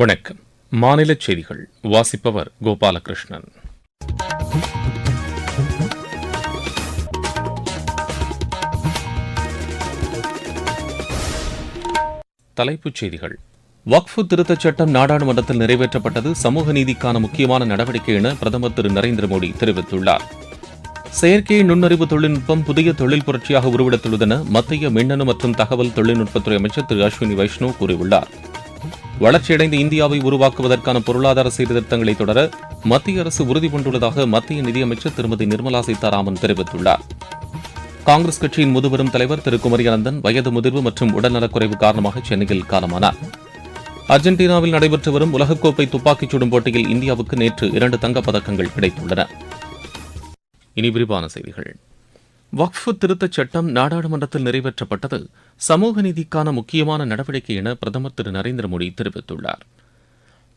வணக்கம். மாநில செய்திகள். வாசிப்பவர் கோபாலகிருஷ்ணன். தலைப்புச் செய்திகள். வக்ஃபு திருத்தச் சட்டம் நாடாளுமன்றத்தில் நிறைவேற்றப்பட்டது சமூக நீதிக்கான முக்கியமான நடவடிக்கை என பிரதமர் திரு நரேந்திர மோடி தெரிவித்துள்ளார். செயற்கை நுண்ணறிவு தொழில்நுட்பம் புதிய தொழில் புரட்சியாக உருவெடுத்துள்ளதென மத்திய மின்னணு மற்றும் தகவல் தொழில்நுட்பத்துறை அமைச்சர் திரு அஸ்வினி வைஷ்ணவ் கூறியுள்ளார். வளர்ச்சியடைந்த இந்தியாவை உருவாக்குவதற்கான பொருளாதார சீர்திருத்தங்களை தொடர மத்திய அரசு உறுதி கொண்டுள்ளதாக மத்திய நிதியமைச்சர் திருமதி நிர்மலா சீதாராமன் தெரிவித்துள்ளார். காங்கிரஸ் கட்சியின் முதுபெரும் தலைவர் திரு குமரியானந்தன் வயது முதிர்வு மற்றும் உடல்நலக்குறைவு காரணமாக சென்னையில் காலமானார். அர்ஜென்டினாவில் நடைபெற்று வரும் உலகக்கோப்பை துப்பாக்கிச் சுடும் போட்டியில் இந்தியாவுக்கு நேற்று இரண்டு தங்கப்பதக்கங்கள் கிடைத்துள்ளன. இனி விரிவான செய்திகள். வக்ஃபு திருத்தச் சட்டம் நாடாளுமன்றத்தில் நிறைவேற்றப்பட்டது. சமூக நீதிக்கான முக்கியமான நடவடிக்கை என பிரதமர் திரு நரேந்திர மோடி தெரிவித்துள்ளார்.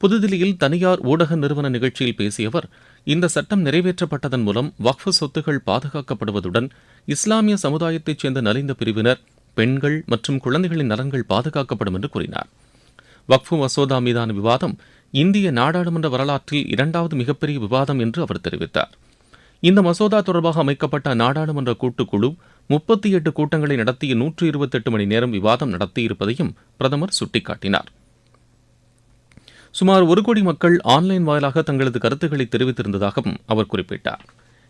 புதுதில்லியில் தனியார் ஊடக நிறுவன நிகழ்ச்சியில் பேசிய அவர் இந்த சட்டம் நிறைவேற்றப்பட்டதன் மூலம் வக்ஃபு சொத்துகள் பாதுகாக்கப்படுவதுடன் இஸ்லாமிய சமுதாயத்தைச் சேர்ந்த நலிந்த பிரிவினர் பெண்கள் மற்றும் குழந்தைகளின் நலன்கள் பாதுகாக்கப்படும் என்று கூறினார். வக்ஃபு மசோதா மீதான விவாதம் இந்திய நாடாளுமன்ற வரலாற்றில் இரண்டாவது மிகப்பெரிய விவாதம் என்று அவர் தெரிவித்தார். இந்த மசோதா தொடர்பாக அமைக்கப்பட்ட நாடாளுமன்ற கூட்டுக்குழு முப்பத்தி எட்டு கூட்டங்களை நடத்திய நூற்று இருபத்தெட்டு மணி நேரம் விவாதம் நடத்தியிருப்பதையும் பிரதமர் சுட்டிக்காட்டினார். சுமார் ஒரு கோடி மக்கள் ஆன்லைன் வாயிலாக தங்களது கருத்துக்களை தெரிவித்திருந்ததாகவும் அவர் குறிப்பிட்டார்.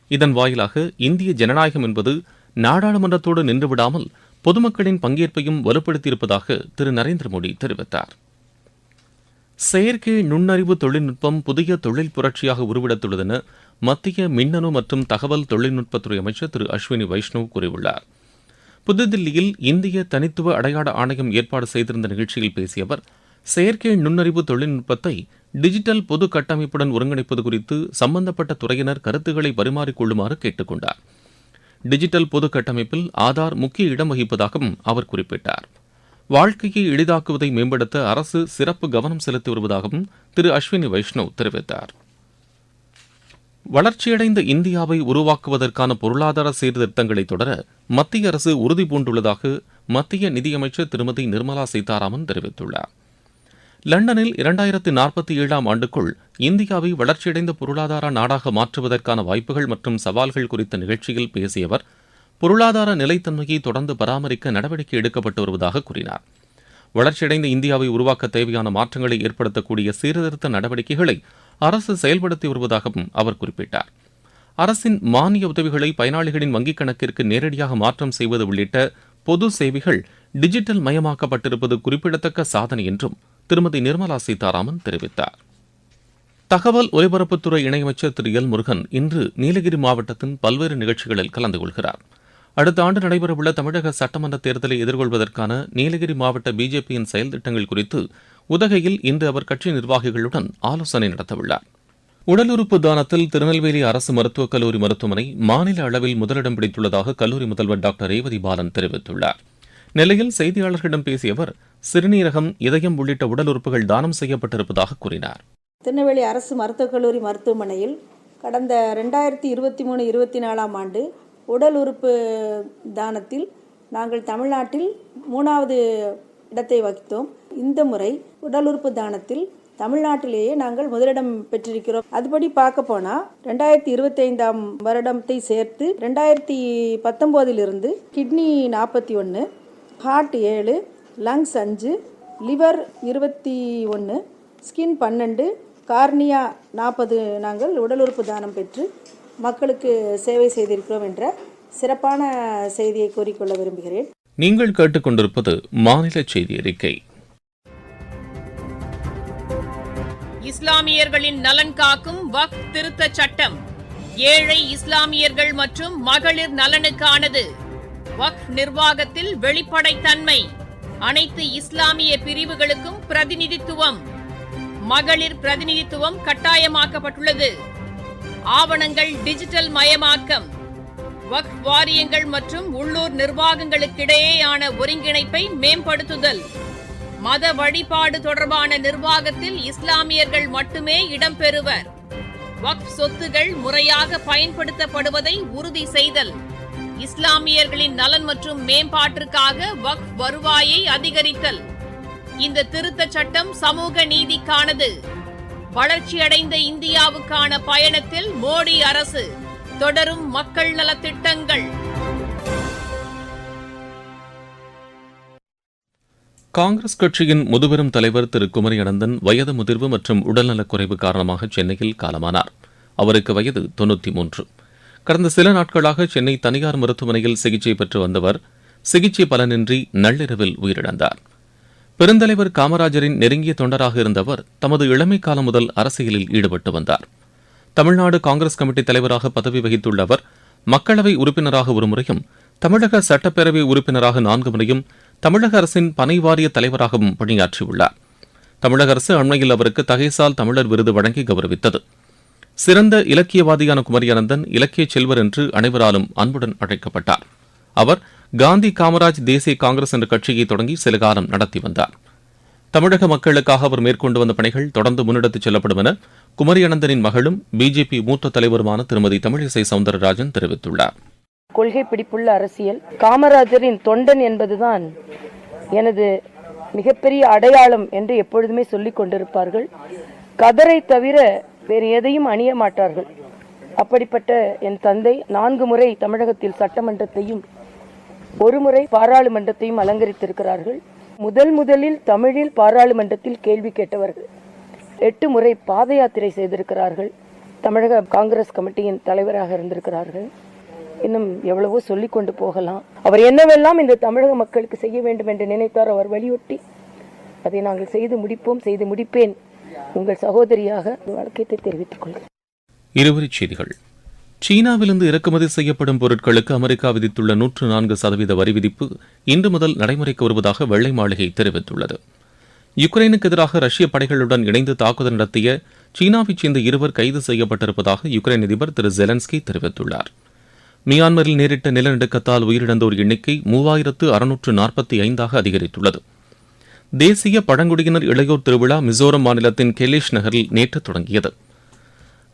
இதன் வாயிலாக இந்திய ஜனநாயகம் என்பது நாடாளுமன்றத்தோடு நின்றுவிடாமல் பொதுமக்களின் பங்கேற்பையும் வலுப்படுத்தியிருப்பதாக திரு நரேந்திர மோடி தெரிவித்தார். செயற்கை நுண்ணறிவு தொழில்நுட்பம் புதிய தொழில் புரட்சியாக உருவெடுத்துள்ளதென மத்திய மின்னணு மற்றும் தகவல் தொழில்நுட்பத்துறை அமைச்சர் திரு அஸ்வினி வைஷ்ணவ் கூறியுள்ளார். புதுதில்லியில் இந்திய தனித்துவ அடையாள ஆணையம் ஏற்பாடு செய்திருந்த நிகழ்ச்சியில் பேசிய அவர் செயற்கை நுண்ணறிவு தொழில்நுட்பத்தை டிஜிட்டல் பொது கட்டமைப்புடன் ஒருங்கிணைப்பது குறித்து சம்பந்தப்பட்ட துறையினர் கருத்துக்களை பரிமாறிக்கொள்ளுமாறு கேட்டுக் கொண்டார். டிஜிட்டல் பொது கட்டமைப்பில் ஆதார் முக்கிய இடம் வகிப்பதாகவும் அவர் குறிப்பிட்டார். வாழ்க்கையை எளிதாக்குவதை மேம்படுத்த அரசு சிறப்பு கவனம் செலுத்தி வருவதாகவும் திரு அஸ்வினி வைஷ்ணவ் தெரிவித்தார். வளர்ச்சியடைந்த இந்தியாவை உருவாக்குவதற்கான பொருளாதார சீர்திருத்தங்களை தொடர மத்திய அரசு உறுதி பூண்டுள்ளதாக மத்திய நிதியமைச்சர் திருமதி நிர்மலா சீதாராமன் தெரிவித்துள்ளார். லண்டனில் இரண்டாயிரத்து நாற்பத்தி ஏழாம் ஆண்டுக்குள் இந்தியாவை வளர்ச்சியடைந்த பொருளாதார நாடாக மாற்றுவதற்கான வாய்ப்புகள் மற்றும் சவால்கள் குறித்த நிகழ்ச்சியில் பேசிய அவர் பொருளாதார நிலைத்தன்மையை தொடர்ந்து பராமரிக்க நடவடிக்கை எடுக்கப்பட்டு வருவதாக கூறினார். வளர்ச்சியடைந்த இந்தியாவை உருவாக்க தேவையான மாற்றங்களை ஏற்படுத்தக்கூடிய சீர்திருத்த நடவடிக்கைகளை அரசு செயல்படுத்தி வருவதாகவும் அவர் குறிப்பிட்டார். அரசின் மானிய உதவிகளை பயனாளிகளின் வங்கிக் கணக்கிற்கு நேரடியாக மாற்றம் செய்வது உள்ளிட்ட பொது சேவைகள் டிஜிட்டல் மயமாக்கப்பட்டிருப்பது குறிப்பிடத்தக்க சாதனை என்றும் திருமதி நிர்மலா சீதாராமன் தெரிவித்தார். தகவல் ஒலிபரப்புத்துறை இணையமைச்சர் திரு எல் முருகன் இன்று நீலகிரி மாவட்டத்தின் பல்வேறு நிகழ்ச்சிகளில் கலந்து கொள்கிறார். அடுத்த ஆண்டு நடைபெறவுள்ள தமிழக சட்டமன்ற தேர்தலை எதிர்கொள்வதற்கான நீலகிரி மாவட்ட பிஜேபியின் செயல் திட்டங்கள் குறித்து உதகையில் இன்று அவர் கட்சி நிர்வாகிகளுடன் ஆலோசனை நடத்தவுள்ளார். உடல் உறுப்பு தானத்தில் திருநெல்வேலி அரசு மருத்துவக் கல்லூரி மருத்துவமனை மாநில அளவில் முதலிடம் பிடித்துள்ளதாக கல்லூரி முதல்வர் டாக்டர் ரேவதி பாலன் தெரிவித்துள்ளார். நெல்லையில் செய்தியாளர்களிடம் பேசிய அவர் சிறுநீரகம் இதயம் உள்ளிட்ட உடல் உறுப்புகள் தானம் செய்யப்பட்டிருப்பதாக கூறினார். திருநெல்வேலி அரசு மருத்துவக் கல்லூரி மருத்துவமனையில் கடந்த ரெண்டாயிரத்தி இருபத்தி மூணு இருபத்தி நாலாம் ஆண்டு உடல் உறுப்பு தானத்தில் நாங்கள் தமிழ்நாட்டில் மூணாவது இடத்தை வகித்தோம். இந்த முறை உடல் உறுப்பு தானத்தில் தமிழ்நாட்டிலேயே நாங்கள் முதலிடம் பெற்றிருக்கிறோம். அதுபடி பார்க்க போனால் ரெண்டாயிரத்தி இருபத்தைந்தாம் வருடத்தை சேர்த்து ரெண்டாயிரத்தி பத்தொம்போதிலிருந்து கிட்னி நாற்பத்தி ஒன்று ஹார்ட் ஏழு லங்ஸ் அஞ்சு லிவர் இருபத்தி ஒன்று ஸ்கின் பன்னெண்டு கார்னியா நாற்பது நாங்கள் உடல் உறுப்பு தானம் பெற்று மக்களுக்கு சேவை செய்திருக்கிறோம் என்ற சிறப்பான செய்தியை கூறிக்கொள்ள விரும்புகிறேன். நீங்கள் கேட்டுக்கொண்டிருப்பது மாநில செய்தி அறிக்கை. இஸ்லாமியர்களின் நலன் காக்கும் வக் திருத்த சட்டம். ஏழை இஸ்லாமியர்கள் மற்றும் மகளிர் நலனுக்கானது. வக் நிர்வாகத்தில் வெளிப்படைத்தன்மை. அனைத்து இஸ்லாமிய பிரிவுகளுக்கும் பிரதிநிதித்துவம். மகளிர் பிரதிநிதித்துவம் கட்டாயமாக்கப்பட்டுள்ளது. ஆவணங்கள் டிஜிட்டல் மயமாக்கம். வக்ஃப் வாரியங்கள் மற்றும் உள்ளூர் நிர்வாகங்களுக்கிடையேயான ஒருங்கிணைப்பை மேம்படுத்துதல். மத வழிபாடு தொடர்பான நிர்வாகத்தில் இஸ்லாமியர்கள் மட்டுமே இடம்பெறுவர். வக்ஃப் சொத்துகள் முறையாக பயன்படுத்தப்படுவதை உறுதி செய்தல். இஸ்லாமியர்களின் நலன் மற்றும் மேம்பாட்டிற்காக வக்ஃப் வருவாயை அதிகரித்தல். இந்த திருத்தச் சட்டம் சமூக நீதிக்கானது. வளர்ச்சியடைந்த இந்தியாவுக்கான பயணத்தில் மோடி அரசு தொடரும் மக்கள் நலத்திட்டங்கள். காங்கிரஸ் கட்சியின் முதுபெரும் தலைவர் திரு குமரி அனந்தன் வயது முதிர்வு மற்றும் உடல்நலக்குறைவு காரணமாக சென்னையில் காலமானார். அவருக்கு வயது தொன்னூற்றி மூன்று கடந்த சில நாட்களாக சென்னை தனியார் மருத்துவமனையில் சிகிச்சை பெற்று வந்தவர் சிகிச்சை பலனின்றி நள்ளிரவில் உயிரிழந்தார். பெருந்தலைவர் காமராஜரின் நெருங்கிய தொண்டராக இருந்தவர் தமது இளமை காலம் முதல் அரசியலில் ஈடுபட்டு வந்தார். தமிழ்நாடு காங்கிரஸ் கமிட்டி தலைவராக பதவி வகித்துள்ள அவர் மக்களவை உறுப்பினராக ஒரு முறையும் தமிழக சட்டப்பேரவை உறுப்பினராக நான்கு முறையும் தமிழக அரசின் பனை வாரிய தலைவராகவும் பணியாற்றியுள்ளார். தமிழக அரசு அண்மையில் அவருக்கு தகைசால் தமிழர் விருது வழங்கி கௌரவித்தது. சிறந்த இலக்கியவாதியான குமரியானந்தன் இலக்கிய செல்வர் என்று அனைவராலும் அன்புடன் அழைக்கப்பட்டார். அவர் காந்தி காமராஜ் தேசிய காங்கிரஸ் என்ற கட்சியை தொடங்கி சில காலம் நடத்தி வந்தார். தமிழக மக்களுக்காக அவர் மேற்கொண்டு வந்த பணிகள் தொடர்ந்து முன்னெடுத்துச் செல்லப்படும் என குமரியானந்தனின் மகளும் பிஜேபி மூத்த தலைவருமான திருமதி தமிழிசை சவுந்தரராஜன் தெரிவித்துள்ளார். கொள்கை பிடிப்புள்ள அரசியல் காமராஜரின் தொண்டன் என்பதுதான் எனது மிகப்பெரிய அடையாளம் என்று எப்பொழுதுமே சொல்லிக் கொண்டிருப்பார்கள். கதரை தவிர வேறு எதையும் அணிய மாட்டார்கள். அப்படிப்பட்ட என் தந்தை நான்கு முறை தமிழகத்தில் சட்டமன்றத்தையும் ஒரு முறை பாராளுமன்றத்தையும் அலங்கரித்திருக்கிறார்கள். முதல் முதலில் தமிழில் பாராளுமன்றத்தில் கேள்வி கேட்டவர்கள். எட்டு முறை பாத யாத்திரை செய்திருக்கிறார்கள். தமிழக காங்கிரஸ் கமிட்டியின் தலைவராக இருந்திருக்கிறார்கள். இன்னும் எவ்வளவோ சொல்லிக் கொண்டு போகலாம். அவர் என்னவெல்லாம் இந்த தமிழக மக்களுக்கு செய்ய வேண்டும் என்று நினைத்தார் அவர் வலியுறுத்தி அதை நாங்கள் செய்து முடிப்போம் செய்து முடிப்பேன். உங்கள் சகோதரியாக வழக்கத்தை தெரிவித்துக் கொள்கிறேன். இருவரி செய்திகள். சீனாவிலிருந்து இறக்குமதி செய்யப்படும் பொருட்களுக்கு அமெரிக்கா விதித்துள்ள நூற்று நான்கு சதவீத வரி விதிப்பு இன்று முதல் நடைமுறைக்கு வருவதாக வெள்ளை மாளிகை தெரிவித்துள்ளது. யுக்ரைனுக்கு எதிராக ரஷ்ய படைகளுடன் இணைந்து தாக்குதல் நடத்திய சீனாவைச் சேர்ந்த இருவர் கைது செய்யப்பட்டிருப்பதாக யுக்ரைன் அதிபர் திரு ஜெலன்ஸ்கி தெரிவித்துள்ளார். மியான்மரில் நேரிட்ட நிலநடுக்கத்தால் உயிரிழந்தோர் எண்ணிக்கை மூவாயிரத்து அறுநூற்று நாற்பத்தி ஐந்தாக அதிகரித்துள்ளது. தேசிய பழங்குடியினர் இளையோர் திருவிழா மிசோரம் மாநிலத்தின் கெலிஷ் நகரில் நேற்று தொடங்கியது.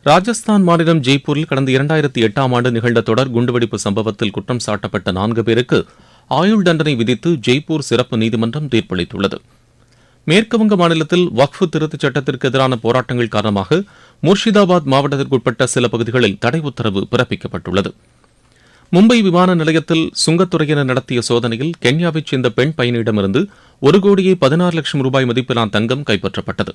ராஜஸ்தான் மாநிலம் ஜெய்ப்பூரில் கடந்த இரண்டாயிரத்தி எட்டாம் ஆண்டு நிகழ்ந்த தொடர் குண்டுவெடிப்பு சம்பவத்தில் குற்றம் சாட்டப்பட்ட நான்கு பேருக்கு ஆயுள் தண்டனை விதித்து ஜெய்ப்பூர் சிறப்பு நீதிமன்றம் தீர்ப்பளித்துள்ளது. மேற்குவங்க மாநிலத்தில் வக்ஃபு திருத்தச் சட்டத்திற்கு எதிரான போராட்டங்கள் காரணமாக முர்ஷிதாபாத் மாவட்டத்திற்குட்பட்ட சில பகுதிகளில் தடை உத்தரவு பிறப்பிக்கப்பட்டுள்ளது. மும்பை விமான நிலையத்தில் சுங்கத்துறையினர் நடத்திய சோதனையில் கென்யாவைச் சேர்ந்த பெண் பயணியிடமிருந்து ஒரு கோடியே பதினாறு லட்சம் ரூபாய் மதிப்பிலான தங்கம் கைப்பற்றப்பட்டது.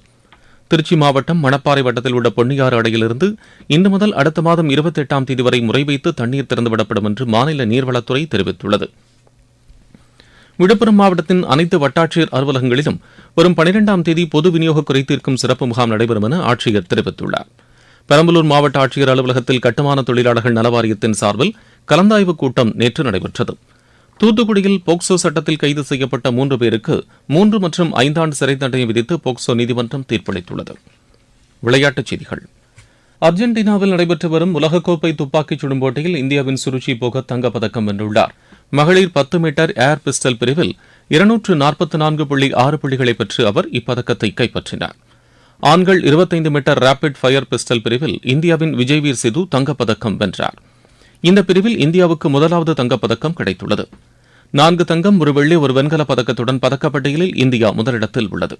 திருச்சி மாவட்டம் மணப்பாறை வட்டத்தில் உள்ள பொன்னியாறு அடையிலிருந்து இன்று முதல் அடுத்த மாதம் இருபத்தி எட்டாம் தேதி வரை முறைவைத்து தண்ணீர் திறந்துவிடப்படும் என்று மாநில நீர்வளத்துறை தெரிவித்துள்ளது. விழுப்புரம் மாவட்டத்தின் அனைத்து வட்டாட்சியர் அலுவலகங்களிலும் வரும் பனிரெண்டாம் தேதி பொது விநியோக குறைத்தீர்க்கும் சிறப்பு முகாம் நடைபெறும் என ஆட்சியர் தெரிவித்துள்ளார். பெரம்பலூர் மாவட்ட ஆட்சியர் அலுவலகத்தில் கட்டுமான தொழிலாளர்கள் நலவாரியத்தின் சார்பில் கலந்தாய்வு கூட்டம் நேற்று நடைபெற்றது. தூத்துக்குடியில் போக்சோ சட்டத்தில் கைது செய்யப்பட்ட மூன்று பேருக்கு மூன்று மற்றும் ஐந்தாண்டு சிறை தண்டனை விதித்து போக்சோ நீதிமன்றம் தீர்ப்பளித்துள்ளது. விளையாட்டுச் செய்திகள். அர்ஜென்டினாவில் நடைபெற்று வரும் உலகக்கோப்பை துப்பாக்கிச் சுடும் போட்டியில் இந்தியாவின் சுருச்சி போக தங்கப்பதக்கம் வென்றுள்ளார். மகளிர் பத்து மீட்டர் ஏர் பிஸ்டல் பிரிவில் இருநூற்று நாற்பத்தி நான்கு புள்ளி ஆறு புள்ளிகளை பெற்று அவர் இப்பதக்கத்தை கைப்பற்றினார். ஆண்கள் இருபத்தைந்து மீட்டர் ரேபிட் ஃபயர் பிஸ்டல் பிரிவில் இந்தியாவின் விஜய்வீர் சிது தங்கப்பதக்கம் வென்றார். இந்த பிரிவில் இந்தியாவுக்கு முதலாவது தங்கப்பதக்கம் கிடைத்துள்ளது. நான்கு தங்கம் ஒரு வெள்ளி ஒரு வெண்கலப் பதக்கத்துடன் பதக்கப்பட்டியலில் இந்தியா முதலிடத்தில் உள்ளது.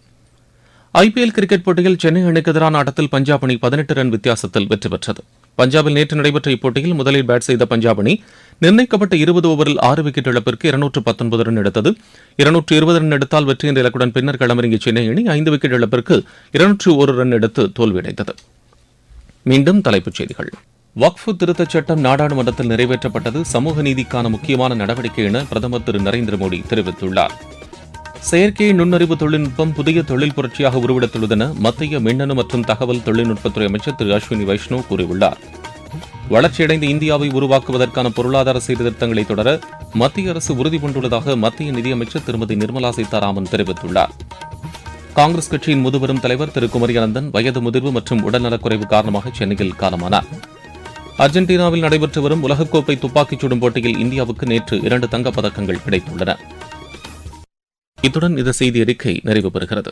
ஐபிஎல் கிரிக்கெட் போட்டியில் சென்னை அணிக்கு எதிரான ஆட்டத்தில் பஞ்சாப் அணி பதினெட்டு ரன் வித்தியாசத்தில் வெற்றி பெற்றது. பஞ்சாபில் நேற்று நடைபெற்ற இப்போட்டியில் முதலில் பேட் செய்த பஞ்சாப் அணி நிர்ணயிக்கப்பட்ட இருபது ஓவரில் ஆறு விக்கெட் இழப்பிற்கு இருநூற்று பத்தொன்பது ரன் எடுத்தது. இருநூற்று இருபது ரன் எடுத்தால் வெற்றி என்ற இலக்குடன் பின்னர் களமிறங்கிய சென்னை அணி ஐந்து விக்கெட் இழப்பிற்கு இருநூற்று ஒரு ரன் எடுத்து தோல்வியடைந்தது. மீண்டும் தலைப்புச் செய்திகள். வக்ஃபு திருத்தச் சட்டம் நாடாளுமன்றத்தில் நிறைவேற்றப்பட்டது சமூக நீதிக்கான முக்கியமான நடவடிக்கை என பிரதமர் திரு நரேந்திர மோடி தெரிவித்துள்ளார். செயற்கை நுண்ணறிவு தொழில்நுட்பம் புதிய தொழில் புரட்சியாக உருவெடுத்துள்ளதென மத்திய மின்னணு மற்றும் தகவல் தொழில்நுட்பத்துறை அமைச்சர் திரு அஸ்வினி வைஷ்ணவ் கூறியுள்ளார். வளர்ச்சியடைந்த இந்தியாவை உருவாக்குவதற்கான பொருளாதார சீர்திருத்தங்களை தொடர மத்திய அரசு உறுதி பூண்டுள்ளதாக மத்திய நிதியமைச்சர் திருமதி நிர்மலா சீதாராமன் தெரிவித்துள்ளார். காங்கிரஸ் கட்சியின் முதுபெரும் தலைவர் திரு குமரியானந்தன் வயது முதிர்வு மற்றும் உடல்நலக்குறைவு காரணமாக சென்னையில் காலமானார். அர்ஜென்டினாவில் நடைபெற்று வரும் உலகக்கோப்பை துப்பாக்கிச் சுடும் போட்டியில் இந்தியாவுக்கு நேற்று இரண்டு தங்கப் பதக்கங்கள் கிடைத்துள்ளன. இத்துடன் இந்த செய்தி அறிக்கை நிறைவு பெறுகிறது.